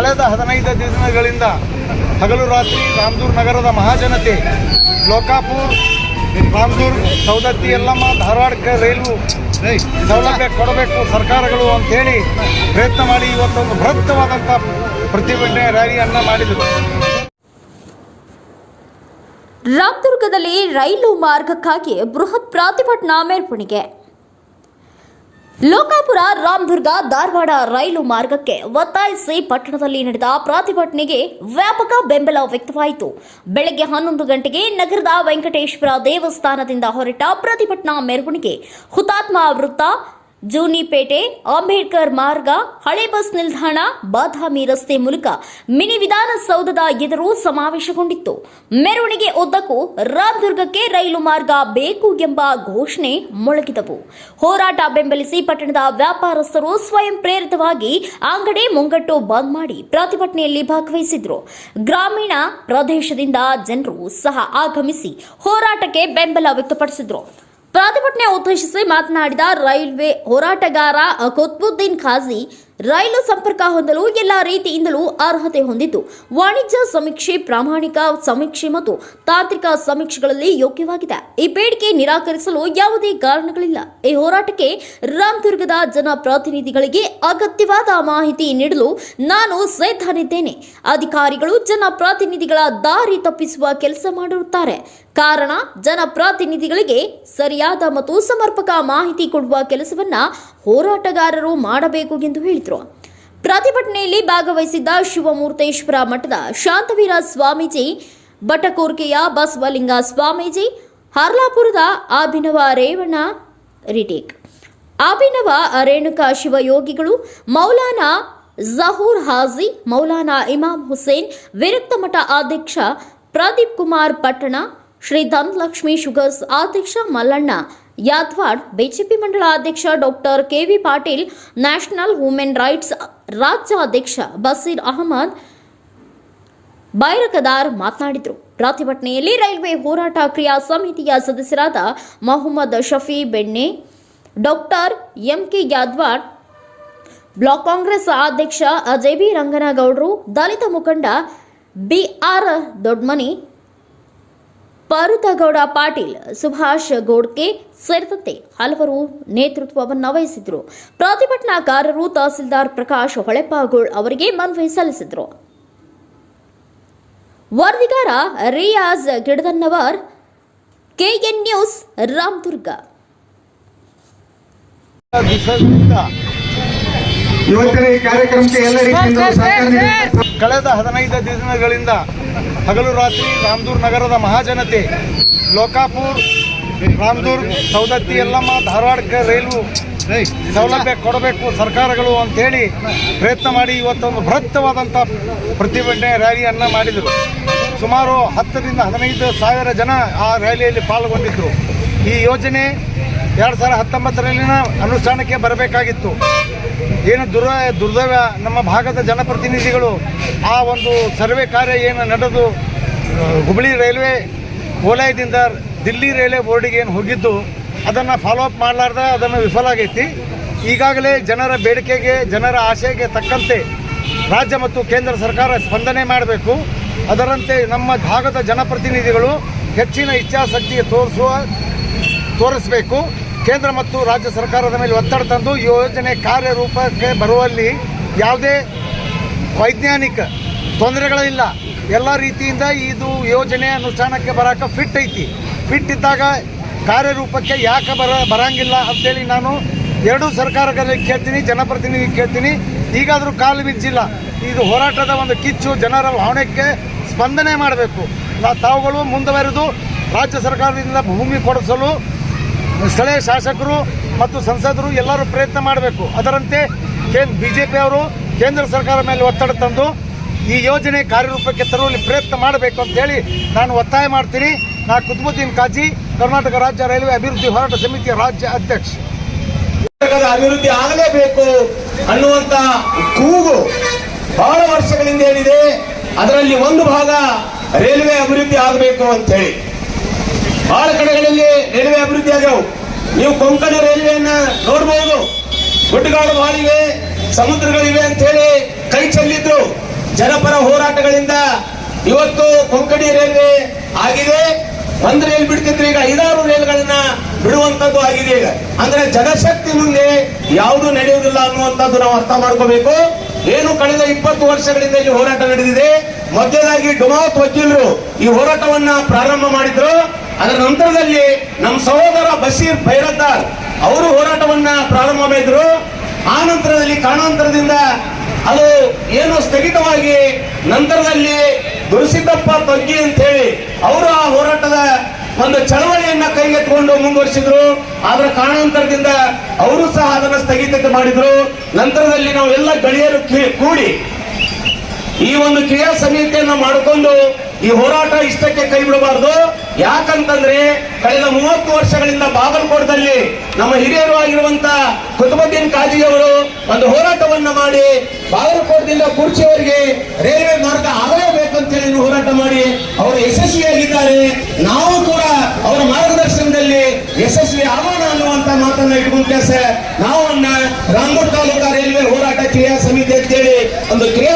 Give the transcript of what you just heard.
ಕಳೆದ ಹದಿನೈದು ದಿನಗಳಿಂದ ಹಗಲು ರಾತ್ರಿ ರಾಮದೂರ್ ನಗರದ ಮಹಾಜನತೆ, ಲೋಕಾಪುರ್, ರಾಮದೂರ್ ಸೌದತ್ತಿ ಎಲ್ಲಮ್ಮ ಧಾರವಾಡ ರೈಲು ಸೌಲಭ್ಯ ಕೊಡಬೇಕು ಸರ್ಕಾರಗಳು ಅಂಥೇಳಿ ಪ್ರಯತ್ನ ಮಾಡಿ ಇವತ್ತೊಂದು ಬೃಹತ್ತವಾದಂಥ ಪ್ರತಿಭಟನೆ ರ್ಯಾಲಿಯನ್ನು ಮಾಡಿದರು. ರಾಮದುರ್ಗದಲ್ಲಿ ರೈಲು ಮಾರ್ಗಕ್ಕಾಗಿ ಬೃಹತ್ ಪ್ರತಿಭಟನಾ ಮೆರವಣಿಗೆ ಲೋಕಾಪುರ ರಾಮದುರ್ಗ ಧಾರವಾಡ ರೈಲು ಮಾರ್ಗಕ್ಕೆ ಒತ್ತಾಯಿಸಿ ಪಟ್ಟಣದಲ್ಲಿ ನಡೆದ ಪ್ರತಿಭಟನೆಗೆ ವ್ಯಾಪಕ ಬೆಂಬಲ ವ್ಯಕ್ತವಾಯಿತು. ಬೆಳಗ್ಗೆ ಹನ್ನೊಂದು ಗಂಟೆಗೆ ನಗರದ ವೆಂಕಟೇಶ್ವರ ದೇವಸ್ಥಾನದಿಂದ ಹೊರಟ ಪ್ರತಿಭಟನಾ ಮೆರವಣಿಗೆ ಹುತಾತ್ಮ ವೃತ್ತ ಜೂನಿಪೇಟೆ, ಅಂಬೇಡ್ಕರ್ ಮಾರ್ಗ, ಹಳೆ ಬಸ್ ನಿಲ್ದಾಣ, ಬಾದಾಮಿ ರಸ್ತೆ ಮೂಲಕ ಮಿನಿ ವಿಧಾನಸೌಧದ ಎದುರು ಸಮಾವೇಶಗೊಂಡಿತ್ತು. ಮೆರವಣಿಗೆ ಉದ್ದಕ್ಕೂ ರಾಮದುರ್ಗಕ್ಕೆ ರೈಲು ಮಾರ್ಗ ಬೇಕು ಎಂಬ ಘೋಷಣೆ ಮೊಳಗಿದವು. ಹೋರಾಟ ಬೆಂಬಲಿಸಿ ಪಟ್ಟಣದ ವ್ಯಾಪಾರಸ್ಥರು ಸ್ವಯಂ ಪ್ರೇರಿತವಾಗಿ ಅಂಗಡಿ ಮುಂಗಟ್ಟು ಬಂದ್ ಮಾಡಿ ಪ್ರತಿಭಟನೆಯಲ್ಲಿ ಭಾಗವಹಿಸಿದ್ರು. ಗ್ರಾಮೀಣ ಪ್ರದೇಶದಿಂದ ಜನರು ಸಹ ಆಗಮಿಸಿ ಹೋರಾಟಕ್ಕೆ ಬೆಂಬಲ ವ್ಯಕ್ತಪಡಿಸಿದ್ರು. ಪ್ರತಿಭಟನೆ ಉದ್ದೇಶಿಸಿ ಮಾತನಾಡಿದ ರೈಲ್ವೆ ಹೋರಾಟಗಾರ ಕುತ್ಬುದ್ದೀನ್ ಖಾಜಿ ರೈಲು ಸಂಪರ್ಕ ಹೊಂದಲು ಎಲ್ಲ ರೀತಿಯಿಂದಲೂ ಅರ್ಹತೆ ಹೊಂದಿದ್ದು, ವಾಣಿಜ್ಯ ಸಮೀಕ್ಷೆ, ಪ್ರಾಮಾಣಿಕ ಸಮೀಕ್ಷೆ ಮತ್ತು ತಾಂತ್ರಿಕ ಸಮೀಕ್ಷೆಗಳಲ್ಲಿ ಯೋಗ್ಯವಾಗಿದೆ. ಈ ಬೇಡಿಕೆ ನಿರಾಕರಿಸಲು ಯಾವುದೇ ಕಾರಣಗಳಿಲ್ಲ. ಈ ಹೋರಾಟಕ್ಕೆ ರಾಮದುರ್ಗದ ಜನಪ್ರತಿನಿಧಿಗಳಿಗೆ ಅಗತ್ಯವಾದ ಮಾಹಿತಿ ನೀಡಲು ನಾನು ಸಿದ್ಧನಿದ್ದೇನೆ. ಅಧಿಕಾರಿಗಳು ಜನಪ್ರತಿನಿಧಿಗಳ ದಾರಿ ತಪ್ಪಿಸುವ ಕೆಲಸ ಮಾಡಿರುತ್ತಾರೆ. ಕಾರಣ, ಜನಪ್ರತಿನಿಧಿಗಳಿಗೆ ಸರಿಯಾದ ಮತ್ತು ಸಮರ್ಪಕ ಮಾಹಿತಿ ಕೊಡುವ ಕೆಲಸವನ್ನ ಹೋರಾಟಗಾರರು ಮಾಡಬೇಕು ಎಂದು ಹೇಳಿದರು. ಪ್ರತಿಭಟನೆಯಲ್ಲಿ ಭಾಗವಹಿಸಿದ್ದ ಶಿವಮೂರ್ತೇಶ್ವರ ಮಠದ ಶಾಂತವೀರ ಸ್ವಾಮೀಜಿ ಬಟಕೋರ್ಕೆಯ ಬಸವಲಿಂಗ ಸ್ವಾಮೀಜಿ, ಹಾರ್ಲಾಪುರದ ಅಭಿನವ ರೇವಣ ರಿಟೇಕ್. ಅಭಿನವ ರೇಣುಕಾ ಶಿವಯೋಗಿಗಳು, ಮೌಲಾನಾ ಜಹೂರ್ ಹಾಜಿ, ಮೌಲಾನಾ ಇಮಾಮ್ ಹುಸೇನ್, ವಿರಕ್ತ ಮಠ ಅಧ್ಯಕ್ಷ ಪ್ರದೀಪ್ ಕುಮಾರ್ ಪಟ್ಟಣ, ಶ್ರೀ ಧನಲಕ್ಷ್ಮಿ ಶುಗರ್ಸ್ ಅಧ್ಯಕ್ಷ ಮಲ್ಲಣ್ಣ ಯಾದ್ವಾಡ್ ಬಿಜೆಪಿ ಮಂಡಳ ಅಧ್ಯಕ್ಷ doctor KV Patil, national women rights ರಾಜ್ಯ ಅಧ್ಯಕ್ಷ ಬಸೀರ್ ಅಹಮದ್, ಬೈರಕದಾರ್ ಮಾತನಾಡಿದರು. ಪ್ರತಿಭಟನೆಯಲ್ಲಿ ರೈಲ್ವೆ ಹೋರಾಟ ಕ್ರಿಯಾ ಸಮಿತಿಯ ಸದಸ್ಯರಾದ Mohammed Shafi Benne, doctor MK Yadwad, block Congress ಅಧ್ಯಕ್ಷ ಅಜಯ್ ಬಿ ರಂಗನಗೌಡರು, ದಲಿತ ಮುಖಂಡ ಬಿಆರ್ ದೊಡ್ಮನಿ ಪಾರುತಗೌಡ ಪಾಟೀಲ್, ಸುಭಾಷ್ ಗೋಡ್ಕೆ ಸೇರಿದಂತೆ ಹಲವರು ನೇತೃತ್ವವನ್ನು ವಹಿಸಿದ್ರು. ಪ್ರತಿಭಟನಾಕಾರರು ತಹಸೀಲ್ದಾರ್ ಪ್ರಕಾಶ್ ಹೊಳೆಪಾಗೋಳ್ ಅವರಿಗೆ ಮನವಿ ಸಲ್ಲಿಸಿದರು. ವರದಿಗಾರ ರಿಯಾಜ್ ಗಿಡದನ್ನವರ್ ಕೆಎನ್ ನ್ಯೂಸ್ ರಾಮದುರ್ಗ. ಇವತ್ತಿನ ಈ ಕಾರ್ಯಕ್ರಮಕ್ಕೆ ಎಲ್ಲ ರೀತಿಯಿಂದ ಕಳೆದ ಹದಿನೈದು ದಿನಗಳಿಂದ ಹಗಲು ರಾತ್ರಿ ರಾಮದೂರ್ ನಗರದ ಮಹಾಜನತೆ ಲೋಕಾಪುರ್ ರಾಮದೂರ್ ಸೌದತ್ತಿ ಎಲ್ಲಮ್ಮ ಧಾರವಾಡಕ್ಕೆ ರೈಲು ಸೌಲಭ್ಯ ಕೊಡಬೇಕು ಸರ್ಕಾರಗಳು ಅಂತೇಳಿ ಪ್ರಯತ್ನ ಮಾಡಿ ಇವತ್ತೊಂದು ಬೃಹತ್ತವಾದಂಥ ಪ್ರತಿಭಟನೆ ರ್ಯಾಲಿಯನ್ನು ಮಾಡಿದರು. ಸುಮಾರು ಹತ್ತರಿಂದ ಹದಿನೈದು ಸಾವಿರ ಜನ ಆ ರ್ಯಾಲಿಯಲ್ಲಿ ಪಾಲ್ಗೊಂಡಿದ್ದರು ಈ ಯೋಜನೆ ಎರಡು ಸಾವಿರ ಹತ್ತೊಂಬತ್ತರಲ್ಲಿನ ಅನುಷ್ಠಾನಕ್ಕೆ ಬರಬೇಕಾಗಿತ್ತು. ಏನು ದುರ ದುರ್ದವ್ಯ ನಮ್ಮ ಭಾಗದ ಜನಪ್ರತಿನಿಧಿಗಳು ಆ ಒಂದು ಸರ್ವೆ ಕಾರ್ಯ ಏನು ನಡೆದು ಹುಬ್ಬಳ್ಳಿ ರೈಲ್ವೆ ವಲಯದಿಂದ ದಿಲ್ಲಿ ರೈಲ್ವೆ ಬೋರ್ಡಿಗೆ ಏನು ಹೋಗಿದ್ದು, ಅದನ್ನು ಫಾಲೋ ಅಪ್ ಮಾಡಲಾರ್ದ, ಅದನ್ನು ವಿಫಲ ಆಗೈತಿ. ಈಗಾಗಲೇ ಜನರ ಬೇಡಿಕೆಗೆ, ಜನರ ಆಶಯಕ್ಕೆ ತಕ್ಕಂತೆ ರಾಜ್ಯ ಮತ್ತು ಕೇಂದ್ರ ಸರ್ಕಾರ ಸ್ಪಂದನೆ ಮಾಡಬೇಕು. ಅದರಂತೆ ನಮ್ಮ ಭಾಗದ ಜನಪ್ರತಿನಿಧಿಗಳು ಹೆಚ್ಚಿನ ಇಚ್ಛಾಶಕ್ತಿಗೆ ತೋರಿಸುವ, ತೋರಿಸಬೇಕು. ಕೇಂದ್ರ ಮತ್ತು ರಾಜ್ಯ ಸರ್ಕಾರದ ಮೇಲೆ ಒತ್ತಡ ತಂದು ಯೋಜನೆ ಕಾರ್ಯರೂಪಕ್ಕೆ ಬರುವಲ್ಲಿ ಯಾವುದೇ ವೈಜ್ಞಾನಿಕ ತೊಂದರೆಗಳಿಲ್ಲ. ಎಲ್ಲ ರೀತಿಯಿಂದ ಇದು ಯೋಜನೆ ಅನುಷ್ಠಾನಕ್ಕೆ ಬರೋಕೆ ಫಿಟ್ ಐತಿ. ಫಿಟ್ ಇದ್ದಾಗ ಕಾರ್ಯರೂಪಕ್ಕೆ ಯಾಕೆ ಬರ, ಬರಂಗಿಲ್ಲ ಅಂತೇಳಿ ನಾನು ಎರಡೂ ಸರ್ಕಾರಗಳಿಗೆ ಕೇಳ್ತೀನಿ ಜನಪ್ರತಿನಿಧಿ ಕೇಳ್ತೀನಿ. ಈಗಾದರೂ ಕಾಲು ಬಿಚ್ಚಿಲ್ಲ ಇದು ಹೋರಾಟದ ಒಂದು ಕಿಚ್ಚು, ಜನರ ಭಾವನೆಗೆ ಸ್ಪಂದನೆ ಮಾಡಬೇಕು. ನಾವು ತಾವುಗಳು ಮುಂದುವರೆದು ರಾಜ್ಯ ಸರ್ಕಾರದಿಂದ ಭೂಮಿ ಕೊಡಿಸಲು ಸ್ಥಳೀಯ ಶಾಸಕರು ಮತ್ತು ಸಂಸದರು ಎಲ್ಲರೂ ಪ್ರಯತ್ನ ಮಾಡಬೇಕು. ಅದರಂತೆ ಕೇಂದ್ರ ಬಿ ಜೆ ಪಿಯವರು ಕೇಂದ್ರ ಸರ್ಕಾರ ಮೇಲೆ ಒತ್ತಡ ತಂದು ಈ ಯೋಜನೆ ಕಾರ್ಯರೂಪಕ್ಕೆ ತರುವಲ್ಲಿ ಪ್ರಯತ್ನ ಮಾಡಬೇಕು ಅಂತೇಳಿ ನಾನು ಒತ್ತಾಯ ಮಾಡ್ತೀನಿ. ನಾ ಕುತುಬುದ್ದೀನ್ ಕಾಜಿ, ಕರ್ನಾಟಕ ರಾಜ್ಯ ರೈಲ್ವೆ ಅಭಿವೃದ್ಧಿ ಹೋರಾಟ ಸಮಿತಿಯ ರಾಜ್ಯ ಅಧ್ಯಕ್ಷ. ಅಭಿವೃದ್ಧಿ ಆಗಲೇಬೇಕು ಅನ್ನುವಂತ ಕೂಗು ಬಹಳ ವರ್ಷಗಳಿಂದ ಏನಿದೆ, ಅದರಲ್ಲಿ ಒಂದು ಭಾಗ ರೈಲ್ವೆ ಅಭಿವೃದ್ಧಿ ಆಗಬೇಕು ಅಂತ ಹೇಳಿ. ಬಹಳ ಕಡೆಗಳಲ್ಲಿ ರೈಲ್ವೆ ಅಭಿವೃದ್ಧಿ ಆಗ್ಯಾವ. ನೀವು ಕೊಂಕಣ ರೈಲ್ವೆಯನ್ನ ನೋಡಬಹುದು ಗುಡ್ಡಗಾಡು ಬಾಳಿವೆ ಸಮುದ್ರಗಳಿವೆ ಅಂತ ಹೇಳಿ ಕೈ ಚೆಲ್ಲಿದ್ರು. ಜನಪರ ಹೋರಾಟಗಳಿಂದ ಇವತ್ತು ಕೊಂಕಣಿ ರೈಲ್ವೆ ಆಗಿದೆ. ಒಂದು ರೈಲ್ ಬಿಡ್ತಿದ್ರೆ, ಈಗ ಐದಾರು ರೈಲ್ಗಳನ್ನ ಬಿಡುವಂತದ್ದು ಆಗಿದೆ ಈಗ. ಅಂದ್ರೆ ಜನಶಕ್ತಿ ಮುಂದೆ ಯಾವುದು ನಡೆಯುವುದಿಲ್ಲ ಅನ್ನುವಂಥದ್ದು ನಾವು ಅರ್ಥ ಮಾಡ್ಕೋಬೇಕು. ಏನು ಕಳೆದ ಇಪ್ಪತ್ತು ವರ್ಷಗಳಿಂದ ಇಲ್ಲಿ ಹೋರಾಟ ನಡೆದಿದೆ. ಮಧ್ಯದಾಗಿ ಡುಮಾವತ್ ವಕೀಲರು ಈ ಹೋರಾಟವನ್ನ ಪ್ರಾರಂಭ ಮಾಡಿದ್ರು. ಅದರ ನಂತರದಲ್ಲಿ ನಮ್ಮ ಸಹೋದರ ಬಶೀರ್ ಭೈರದ್ದಾರ್ ಅವರು ಹೋರಾಟವನ್ನ ಪ್ರಾರಂಭ ಮಾಡಿದ್ರು. ಆ ನಂತರದಲ್ಲಿ ಕಾರಣಾಂತರದಿಂದ ಅದು ಏನು ಸ್ಥಗಿತವಾಗಿ ನಂತರದಲ್ಲಿ ಗುರುಸಿದ್ದಪ್ಪ ತೊಗ್ಗಿ ಅಂತ ಹೇಳಿ ಅವರು ಆ ಹೋರಾಟದ ಒಂದು ಚಳವಳಿಯನ್ನ ಕೈಗೆತ್ತಿಕೊಂಡು ಮುಂದುವರಿಸಿದ್ರು. ಆದ್ರ ಕಾರಣಾಂತರದಿಂದ ಅವರು ಸಹ ಅದನ್ನ ಸ್ಥಗಿತತೆ ಮಾಡಿದ್ರು. ನಂತರದಲ್ಲಿ ನಾವು ಎಲ್ಲ ಗೆಳೆಯರು ಕೂಡಿ ಈ ಒಂದು ಕ್ರಿಯಾ ಸಮಿತಿಯನ್ನು ಮಾಡಿಕೊಂಡು ಈ ಹೋರಾಟ ಇಷ್ಟಕ್ಕೆ ಕೈ ಬಿಡಬಾರದು. ಯಾಕಂತಂದ್ರೆ ಕಳೆದ ಮೂವತ್ತು ವರ್ಷಗಳಿಂದ ಬಾಗಲಕೋಟದಲ್ಲಿ ನಮ್ಮ ಹಿರಿಯರು ಆಗಿರುವಂತ ಕುತುಬುದ್ದೀನ್ ಕಾಜಿ ಅವರು ಒಂದು ಹೋರಾಟವನ್ನ ಮಾಡಿ ಬಾಗಲಕೋಟದಿಂದ ಕುರ್ಚಿಯವರಿಗೆ ರೈಲ್ವೆ ಮಾರ್ಗ ಆಗಲೇಬೇಕಂತ ಹೇಳಿ ಹೋರಾಟ ಮಾಡಿ ಅವರು ಯಶಸ್ವಿಯಾಗಿದ್ದಾರೆ. ನಾವು ಕೂಡ ಅವರ ಮಾರ್ಗದರ್ಶನದಲ್ಲಿ ಯಶಸ್ವಿ ಆಗೋಣ ಅನ್ನುವಂತ ಮಾತನ್ನ ಇಟ್ಕೊಂಡ ಕೆಲಸ ನಾವು ರಾಮಗುಡ್ ತಾಲೂಕಾ ರೈಲ್ವೆ ಹೋರಾಟ ಕ್ರಿಯಾ ಸಮಿತಿ ಅಂತೇಳಿ ಒಂದು ಕ್ರಿಯಾ